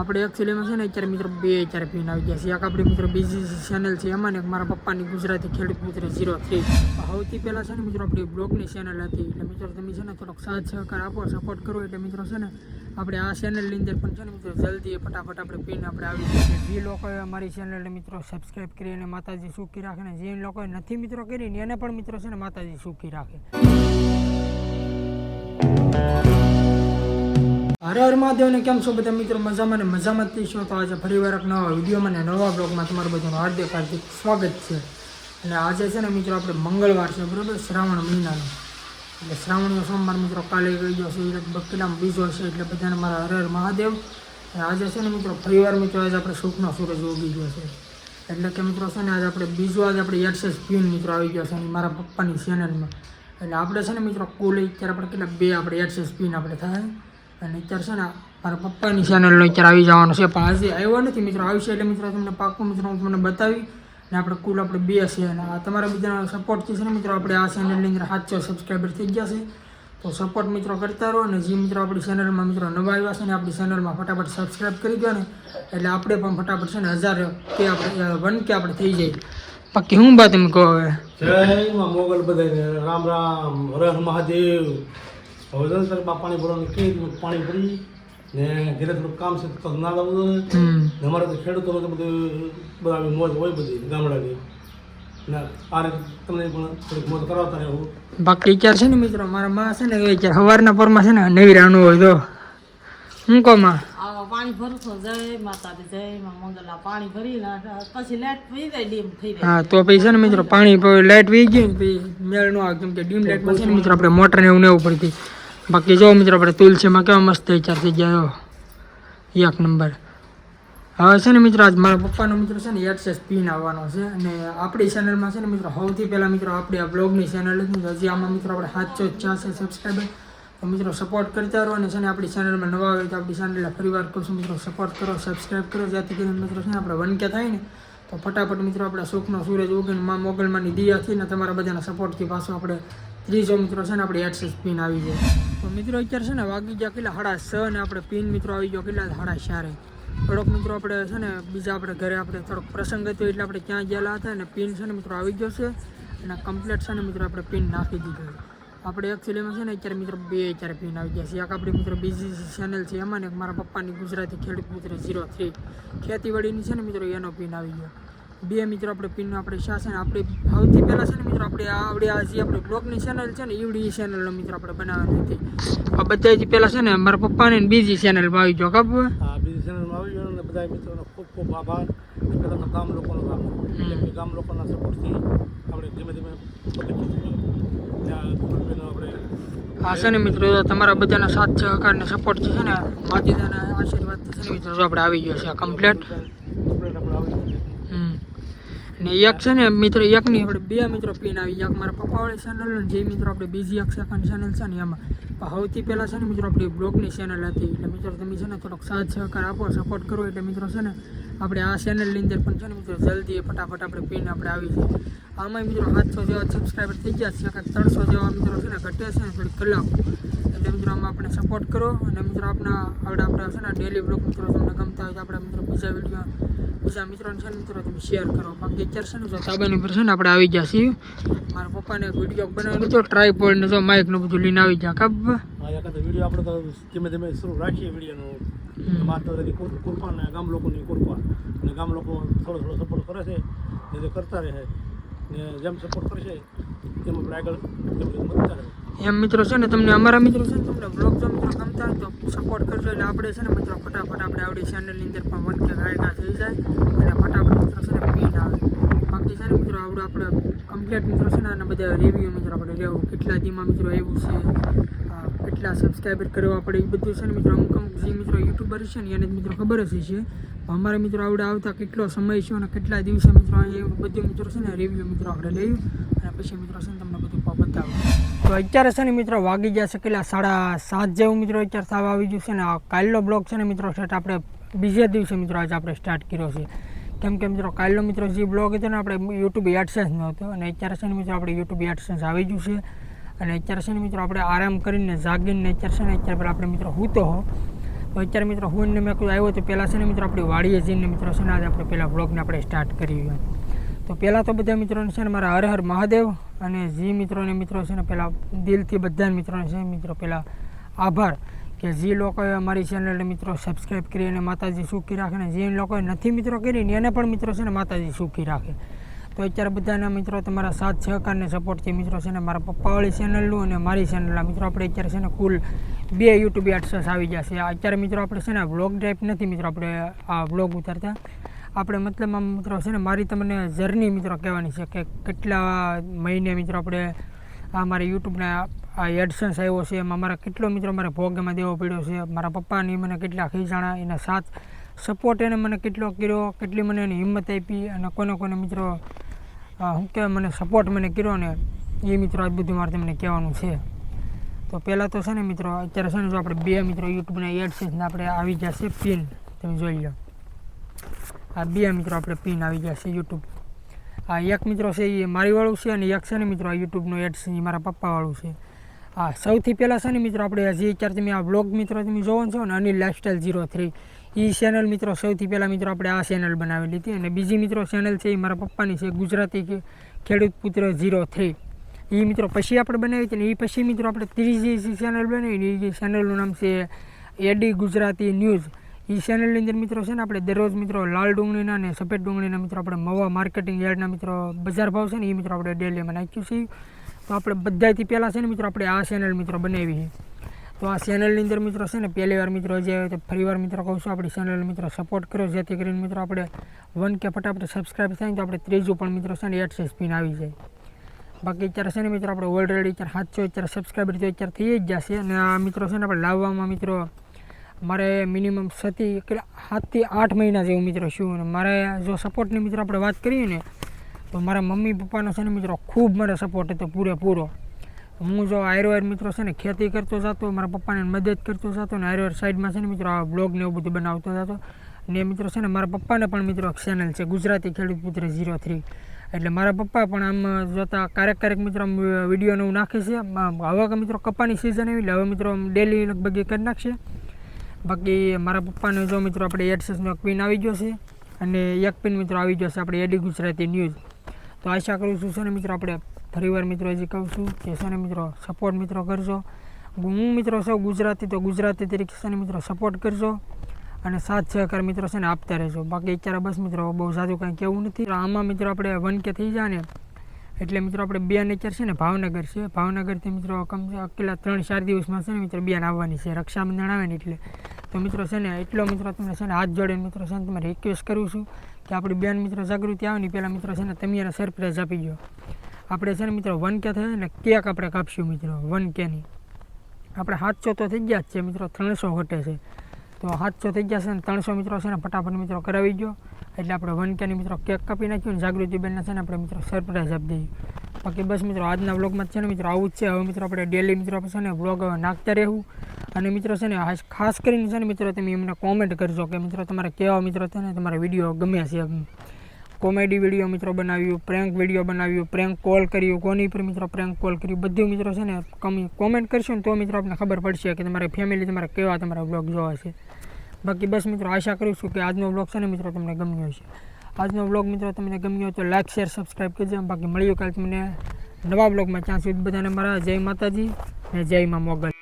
આપણે એકચ્યુઅલીમાં છે ને અત્યારે મિત્રો બે ચાર પિન આવી ગયા છે. એક આપણી મિત્રો બીજી ચેનલ છે એમાં ને મારા પપ્પાની ગુજરાતી ખેડૂત મિત્ર ઝીરો થ્રી સૌથી પહેલાં છે ને મિત્રો આપણી બ્લોગની ચેનલ હતી. એટલે મિત્રો તમે છે ને થોડોક સાથ સહકાર આપો સપોર્ટ કરો. એટલે મિત્રો છે ને આપણે આ ચેનલની અંદર પણ છે ને મિત્રો જલ્દી ફટાફટ આપણે પિન આપણે આવી જશે જે લોકોએ અમારી ચેનલને મિત્રો સબસ્ક્રાઈબ કરી અને માતાજી સુખી રાખે ને જે લોકોએ નથી મિત્રો કરીને એને પણ મિત્રો છે ને માતાજી સુખી રાખે. હરે હર મહાદેવને કેમ છો બધા મિત્રો? મજામાં ને મજામાં જ છો તો આજે ફરીવાર એક નવા વિડીયોમાં ને નવા બ્લોગમાં તમારું બધાનું હાર્દિક હાર્દિક સ્વાગત છે. અને આજે છે ને મિત્રો આપણે મંગળવાર છે, બરાબર? શ્રાવણ મહિનાનો. એટલે શ્રાવણનો સોમવાર મિત્રો કાલે ગઈ ગયો છે એટલે પેલામાં બીજો છે, એટલે બધાને મારા હર હર મહાદેવ. અને આજે છે ને મિત્રો ફરીવાર મિત્રો આજે આપણે સુખનો સૂરજ ઉગી ગયો છે. એટલે કે મિત્રો છે ને આજે આપણે બીજો આજે આપણે એડસેસ પ્યુન મિત્રો આવી ગયો છે મારા પપ્પાની ચેનલમાં એટલે આપણે છે ને મિત્રો કુલ અત્યારે આપણે કેટલા બે આપણે એડસેસ પ્યુન આપણે થાય. અને અત્યારે છે ને મારા પપ્પાની ચેનલનો અત્યારે આવી જવાનો છે. પણ આજે આવ્યો નથી મિત્રો. આવશે એટલે મિત્રો તમને પાકું મિત્રો હું તમને બતાવી ને આપણે કુલ આપણે બે છે. અને આ તમારા બીજાનો સપોર્ટ છે ને મિત્રો આપણે આ ચેનલની અંદર સાતસો સબસ્ક્રાઈબર થઈ ગયા છે. તો સપોર્ટ મિત્રો કરતા રહો અને જે મિત્રો આપણી ચેનલમાં મિત્રો નવા આવ્યા છે ને આપણી ચેનલમાં ફટાફટ સબસ્ક્રાઈબ કરી દો ને. એટલે આપણે પણ ફટાફટ છે ને હજાર કે આપણે વન કે આપણે થઈ જાય. બાકી હું બા તમે કહો હવે? જય મોગલ બધાને રામ રામ. હર મહાદેવ. હવે સર પાણી ભરવાનું કે પાણી ભરી ને ઘરે થોડું કામ છે તો ના લાવવું ને અમારે તો ખેડૂતો તો બધું બધા મોજ હોય બધી ગામડાની. બાકી વિચાર છે ને મિત્રો મારા માં છે ને એ વિચાર સવારના પરમાં છે ને નવી રાણું હોય તો. હું કહો માં? આવા પાણી ભરું છો જય માતાજી જય માં મંગલા. પાણી ભરી પછી લાઈટ પી જાય ડીમ થઈ જાય. હા તો પછી છે ને મિત્રો પાણી લાઇટ વી ગયું ને પછી મેળ નો આવે કેમ કે ડીમ લાઇટમાં છે મિત્રો આપણે મોટર ને એવું ને એવું પડતી બાકી જો મિત્રો આપણે તુલસીમાં કેવા મસ્ત વિચાર થઈ ગયા એક નંબર. હવે છે ને મિત્રો, આજ મારા પપ્પાનો મિત્રો છે ને એડસેસ પિન આવવાનો છે અને આપણી ચેનલમાં છે ને મિત્રો, સૌથી પહેલાં મિત્રો આપણી આ બ્લોગની ચેનલ હતી હજી આમાં મિત્રો આપણે સાતસો છ્યાસી સબસ્ક્રાઈબર તો મિત્રો સપોર્ટ કરતા રહો અને છે ને આપણી ચેનલમાં નવા આવે તો આપણી ચેનલને ફરીવાર કરશું મિત્રો સપોર્ટ કરો સબસ્ક્રાઈબ કરો, જેથી કરીને મિત્રો છે ને આપણે વન કે થાય ને, તો ફટાફટ મિત્રો આપણે સુખનો સૂરજ ઉગીને મા મોગલમાંની દિયાથી ને તમારા બધાના સપોર્ટથી પાછું આપણે ત્રીજો મિત્રો છે ને આપણે એક્સેસ પિન આવી જાય તો મિત્રો અત્યારે છે ને વાગી ગયા કેટલા? સાડા છ ને આપણે પિન મિત્રો આવી ગયો કેટલા? સાડા ચારે. થોડોક મિત્રો આપણે છે ને બીજા આપણે ઘરે આપણે થોડોક પ્રસંગ હતો એટલે આપણે ક્યાં ગયેલા હતા અને પિન છે ને મિત્રો આવી ગયો છે. અને કમ્પ્લેટ છે ને મિત્રો આપણે પિન નાખી દીધો આપણે એકચ્યુઅલીમાં છે ને અત્યારે મિત્રો બે અત્યારે પિન આવી ગયા છે. એક આપણી મિત્રો બીજી ચેનલ છે એમાં ને મારા પપ્પાની ગુજરાતી ખેડૂત મિત્ર ઝીરો થ્રી ખેતીવાડીની છે ને મિત્રો એનો પિન આવી ગયો. બે મિત્રો આપણે પિનનું આપણે શા છે ને આપણે સૌથી પહેલાં છે ને મિત્રો આપણે આવડે આ જે આપણે બ્લોગની ચેનલ છે ને ઈવડી ચેનલનો મિત્રો આપણે બનાવવાની હતી. આ બધાથી પહેલાં છે ને મારા પપ્પાને બીજી ચેનલમાં આવી ગયો ખબર? હા બીજી ચેનલમાં આવી ગયો અને બધા મિત્રોનો ખૂબ ખૂબ આભાર. પહેલાં ગામ લોકોનો કામ કેમ ગામ લોકોના સપોર્ટથી આપણે ધીમે ધીમે હા છે ને મિત્રો તમારા બધાના સાથ સહકાર ને સપોર્ટ છે ને માતાજીના આશીર્વાદથી છે ને મિત્રો આપણે આવી ગયો છે કમ્પ્લેટ આપણે આવી ગયું હમ ને એક છે ને મિત્રો, એકની આપણે બે મિત્રો પિન આવી. એક મારા પપ્પાવાળી ચેનલ અને જે મિત્રો આપણે બીજી એક સેકન્ડ ચેનલ છે ને એમાં. સૌથી પહેલાં છે ને મિત્રો આપણી બ્લોગની ચેનલ હતી. એટલે મિત્રો તમે છે ને થોડોક સાથ સહકાર આપો સપોર્ટ કરો. એટલે મિત્રો છે ને આપણે આ ચેનલની અંદર પણ છે ને મિત્રો જલ્દી ફટાફટ આપણે પિન આપણે આવી છે આમાં મિત્રો સાતસો જેવા સબસ્ક્રાઈબર થઈ ગયા છે. કાંઈક ત્રણસો જેવા મિત્રો છે ને ઘટે છે ને થોડીક કલાક. એટલે મિત્રો આમાં આપણે સપોર્ટ કરો. અને મિત્રો આપણા આપણે આપણે છે ને ડેલી બ્લોગ મિત્રો તમને ગમતા હોય તો આપણે મિત્રો બીજા વીડિયો બીજા મિત્રોને છે ને મિત્રો તમે શેર કરો. બાકી અત્યારે છે ને જો તાબાની પર છે ને આપણે આવી જશે મારા પપ્પાને એક વીડિયો બનાવેલો હતો ટ્રાયપોડ ને જો માઇક ને બધું લઈને આવી જા કબ વીડિયો આપણે તો ધીમે ધીમે શરૂ રાખીએ વિડીયોનો. માત્ર કૃપા ને ગામ લોકોની કૃપા અને ગામ લોકો થોડો થોડો સપોર્ટ કરે છે ને કરતા રહે ને જેમ સપોર્ટ કરશે તેમ આપણે આગળ વધતા રહે એમ મિત્રો છે ને, તમને અમારા મિત્રો છે તમને બ્લોગ જો મિત્રો ગમતા હોય તો સપોર્ટ કરજો. એટલે આપણે છે ને મિત્રો ફટાફટ આપણે આવડી ચેનલની અંદર પણ વન કે ગાયકા થઈ જાય અને ફટાફટ મિત્રો છે ને પીન આવે. બાકી છે ને મિત્રો આવડું આપણે કમ્પ્લીટ મિત્રો છે ને અને બધા રિવ્યૂ મિત્રો આપણે લેવું. કેટલા દીમાં મિત્રો આવ્યું છે કેટલા સબસ્ક્રાઈબર કરવા પડે એ બધું છે ને મિત્રો અમુક અમુક જે મિત્રો યુટ્યુબર છે ને, એને મિત્રો ખબર જ છે. અમારે મિત્રો આવડે આવતા કેટલો સમય છે અને કેટલા દિવસે મિત્રો એવું બધું મિત્રો છે ને રિવ્યૂ મિત્રો આપણે લઈએ. અને પછી મિત્રો છે ને તમને બધું બતાવું. તો અત્યારે છે ને મિત્રો વાગી ગયા છે કેટલા? સાડા સાત જેવું મિત્રો અત્યારે સાવ આવી ગયું છે ને કાલનો બ્લોગ છે ને મિત્રો સેટ આપણે બીજે દિવસે મિત્રો આજે આપણે સ્ટાર્ટ કર્યો છે. કેમ કે મિત્રો કાલનો મિત્રો જે બ્લોગ હતો ને આપણે યુટ્યુબ એડસન્સનો હતો અને અત્યારે છે ને મિત્રો આપણે યુટ્યુબ એડસન્સ આવી ગયું છે. અને અત્યારે છે ને મિત્રો આપણે આરામ કરીને જાગીને અત્યારે છે ને અત્યારે પહેલાં આપણે મિત્રો હૂતો હો. તો અત્યારે મિત્રો હું ને મેં કોઈ આવ્યો તો પહેલાં છે ને મિત્રો આપણે વાડીએ જઈને મિત્રો છે ને આજે આપણે પહેલાં બ્લોગને આપણે સ્ટાર્ટ કર્યું તો પહેલાં તો બધા મિત્રોને છે ને મારા હર હર મહાદેવ અને જે મિત્રોને મિત્રો છે ને પહેલાં દિલથી બધા મિત્રોને છે મિત્રો પહેલાં આભાર કે જે લોકોએ અમારી ચેનલને મિત્રો સબસ્ક્રાઈબ કરી અને માતાજી સુખી રાખે ને જે લોકોએ નથી મિત્રો કરી ને એને પણ મિત્રો છે ને માતાજી સુખી રાખે. તો અત્યારે બધાના મિત્રો તમારા સાથ સહકારને સપોર્ટથી મિત્રો છે ને મારા પપ્પાવાળી ચેનલનું અને મારી ચેનલના મિત્રો આપણે અત્યારે છે ને કુલ બે યુટ્યુબ એડ્સેસ આવી જશે અત્યારે મિત્રો આપણે છે ને વ્લોગ ટાઈપ નથી મિત્રો આપણે આ વ્લોગ ઉતારતા. આપણે મતલબ આમ મિત્રો છે ને, મારી તમને જર્ની મિત્રો કહેવાની છે કે કેટલા મહિને મિત્રો આપણે આ મારા યુટ્યુબના આ એડસન્સ આવ્યો છે, એમાં મારા કેટલો મિત્રો મારે ભોગ એમાં દેવો પડ્યો છે, મારા પપ્પાની મને કેટલા ખીજાણા, એના સાથ સપોર્ટ એને મને કેટલો કર્યો, કેટલી મને એની હિંમત આપી અને કોને કોને મિત્રો શું કહેવાય મને સપોર્ટ મને કર્યો ને, એ મિત્રો આજ બધું મારે તમને કહેવાનું છે. તો પહેલાં તો છે ને મિત્રો, અત્યારે છે ને જો આપણે બે મિત્રો યુટ્યુબના એડસન્સને આપણે આવી જશે પિન, તમે જોઈ લો. આ બે મિત્રો આપણે પિન આવી ગયા છે યુટ્યુબ આ એક મિત્રો છે એ મારી વાળું છે અને એક છે ને મિત્રો આ યુટ્યુબનો એડ્સ એ મારા પપ્પાવાળું છે. હા સૌથી પહેલાં છે ને મિત્રો આપણે જે અત્યારે તમે આ બ્લોગ મિત્રો તમે જોવો છો ને, અનિલ લાઇફસ્ટાઈલ ઝીરો થ્રી એ ચેનલ મિત્રો સૌથી પહેલાં મિત્રો આપણે આ ચેનલ બનાવેલી હતી અને બીજી મિત્રો ચેનલ છે એ મારા પપ્પાની છે, ગુજરાતી ખેડૂત પુત્ર ઝીરો થ્રી એ મિત્રો પછી આપણે બનાવી હતી ને એ પછી મિત્રો આપણે ત્રીજી ચેનલ બનાવી એ ચેનલનું નામ છે એડી ગુજરાતી ન્યૂઝ એ ચેનલની અંદર મિત્રો છે ને આપણે દરરોજ મિત્રો લાલ ડુંગળીના અને સફેદ ડુંગળીના મિત્રો આપણે મવા માર્કેટિંગ યાર્ડના મિત્રો બજાર ભાવ છે ને એ મિત્રો આપણે ડેલીમાં નાખ્યું છે તો આપણે બધાથી પહેલાં છે ને મિત્રો આપણે આ ચેનલ મિત્રો બનાવી છે. તો આ ચેનલની અંદર મિત્રો છે ને પહેલી વાર મિત્રો જે તો ફરી વાર મિત્રો કહું છું, આપણી ચેનલ મિત્રો સપોર્ટ કરો જેથી કરીને મિત્રો આપણે વન કે ફટાફટ સબસ્ક્રાઈબ થાય તો આપણે ત્રીજું પણ મિત્રો છે ને એડસેસ પિન આવી જાય. બાકી અત્યારે છે ને મિત્રો આપણે ઓલરેડી અત્યારે સાતસો અત્યારે સબસ્ક્રાઈબર તો અત્યારે થઈ જ જશે અને આ મિત્રો છે ને આપણે લાવવામાં મિત્રો મારે મિનિમમ સતી કેટલા, સાતથી આઠ મહિના જેવું મિત્રો શું અને મારે જો સપોર્ટની મિત્રો આપણે વાત કરીએ ને, તો મારા મમ્મી પપ્પાનો છે ને મિત્રો ખૂબ મારે સપોર્ટ હતો પૂરેપૂરો. હું જો આયુર્વેદ મિત્રો છે ને ખેતી કરતો જતો, મારા પપ્પાને મદદ કરતો જતો ને આયુર્વેદ સાઈડમાં છે ને મિત્રો આ બ્લોગ ને એવું બધું બનાવતો જતો. ને મિત્રો છે ને મારા પપ્પાને પણ મિત્રો એક ચેનલ છે, ગુજરાતી ખેડૂત પુત્ર ઝીરો થ્રી એટલે મારા પપ્પા પણ આમ જોતા ક્યારેક ક્યારેક મિત્રો આમ વિડીયોને એવું નાખે છે હવે મિત્રો કપાની સિઝન એવી, એટલે હવે મિત્રો ડેલી લગભગ એ કરી નાખશે. બાકી મારા પપ્પાને જો મિત્રો આપણે એડસેસનો એક પિન આવી ગયો છે અને એક પિન મિત્રો આવી ગયો છે આપણે એડી ગુજરાતી ન્યૂઝ તો આશા કરું છું છે મિત્રો આપણે ફરીવાર મિત્રો હજી કહું છું કે છે મિત્રો સપોર્ટ મિત્રો કરજો. હું મિત્રો સૌ ગુજરાતી, તો ગુજરાતી તરીકે છે મિત્રો સપોર્ટ કરજો અને સાથ સહકાર મિત્રો છે ને આપતા રહેજો. બાકી અત્યારે બસ મિત્રો બહુ સાદું કાંઈ કહેવું નથી. આમાં મિત્રો આપણે વન કે થઈ જાય ને એટલે મિત્રો આપણે બે નેચર છે ને, ભાવનગર છે. ભાવનગરથી મિત્રો કમ કેટલા ત્રણ ચાર દિવસમાં છે ને મિત્રો બેન આવવાની છે, રક્ષાબંધન આવે ને એટલે. તો મિત્રો છે ને, એટલો મિત્રો તમને છે ને હાથ જોડીને મિત્રો છે ને તમે રિક્વેસ્ટ કરું છું કે આપણી બેન મિત્રો જાગૃતિ આવે ને પહેલાં મિત્રો છે ને તમે એને સરપ્રાઈઝ આપી દો આપણે છે ને મિત્રો વન કે થાય ને કેક આપણે કાપશું મિત્રો, વન કેની આપણે સાતસો તો થઈ ગયા જ છે મિત્રો, ત્રણસો ઘટે છે. તો સાતસો થઈ ગયા છે ને ત્રણસો મિત્રો છે ને ફટાફટ મિત્રો કરાવી ગયો એટલે આપણે વન કેની મિત્રો કેક કાપી નાખ્યું ને જાગૃતિબેનને છે ને આપણે મિત્રો સરપ્રાઈઝ આપી દઈએ બાકી બસ મિત્રો આજના વ્લોગમાં છે ને મિત્રો આવું જ છે. હવે મિત્રો આપણે ડેલી મિત્રો છે ને વ્લોગ નાખતા રહેવું. અને મિત્રો છે ને ખાસ કરીને છે ને મિત્રો તમે એમને કોમેન્ટ કરજો કે મિત્રો તમારે કેવા મિત્રો છે ને તમારા વીડિયો ગમે છે કોમેડી વીડિયો મિત્રો બનાવ્યું પ્રેન્ક વીડિયો બનાવ્યું પ્રેન્ક કોલ કર્યું, કોની પર મિત્રો પ્રેન્ક કોલ કર્યું, બધું મિત્રો છે ને કમી કોમેન્ટ કરશું ને તો મિત્રો આપણને ખબર પડશે કે તમારી ફેમિલી તમારે કેવા તમારા બ્લોગ જોવા છે. બાકી બસ મિત્રો, આશા કરું છું કે આજનો બ્લોગ છે ને મિત્રો તમને ગમ્યો હશે. આજનો બ્લોગ મિત્રો તમને ગમ્યો હોય તો લાઇક શેર સબસ્ક્રાઈબ કરજો. બાકી મળ્યું કાલે તમને નવા બ્લોગમાં ત્યાં સુધી બધાને મારા જય માતાજી ને જય મા મોગલ.